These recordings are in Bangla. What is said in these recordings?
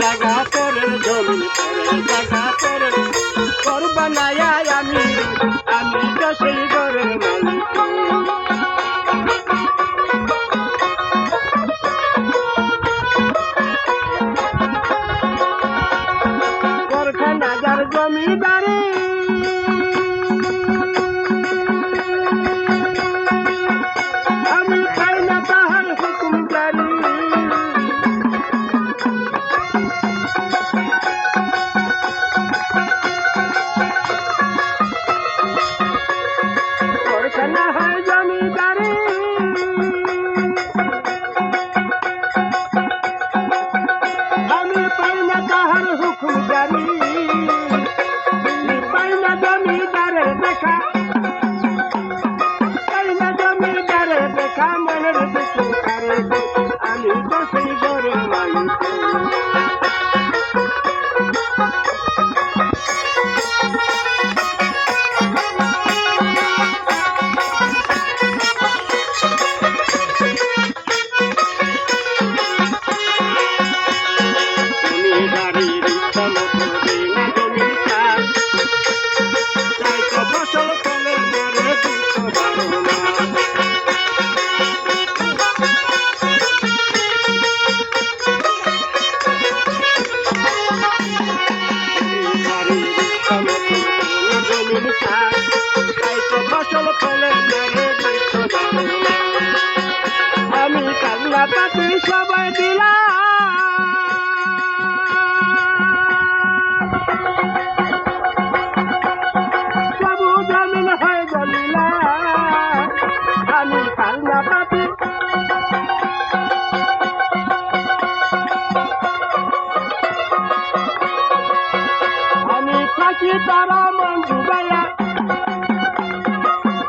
জাগা পরের জমিন পরের জাগা পরের করবা না আমি আমি তো সেই ঘরের আমি থাকি তারা মন ডুবাইয়া।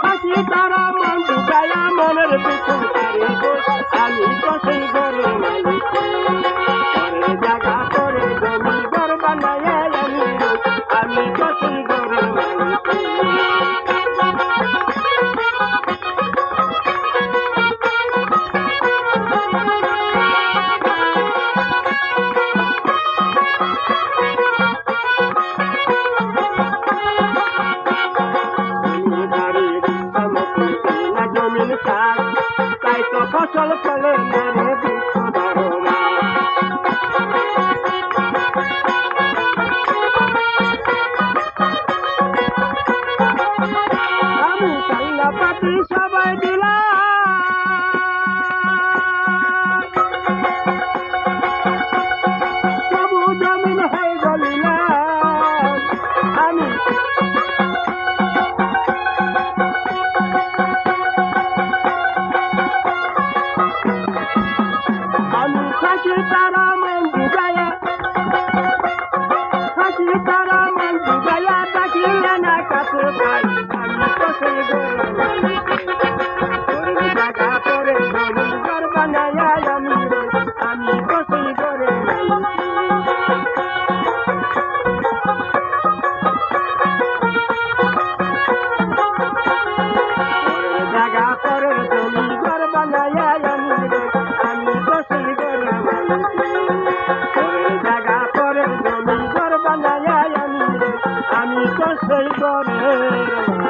থাকি তারা মন ডুবাইয়া মনের পিছন আমি কঠিন করে মালিক। জায়গা করে জমি ঘর বানাইয়া জমিন চাষ তাই তো ফসল ফলে का सरदार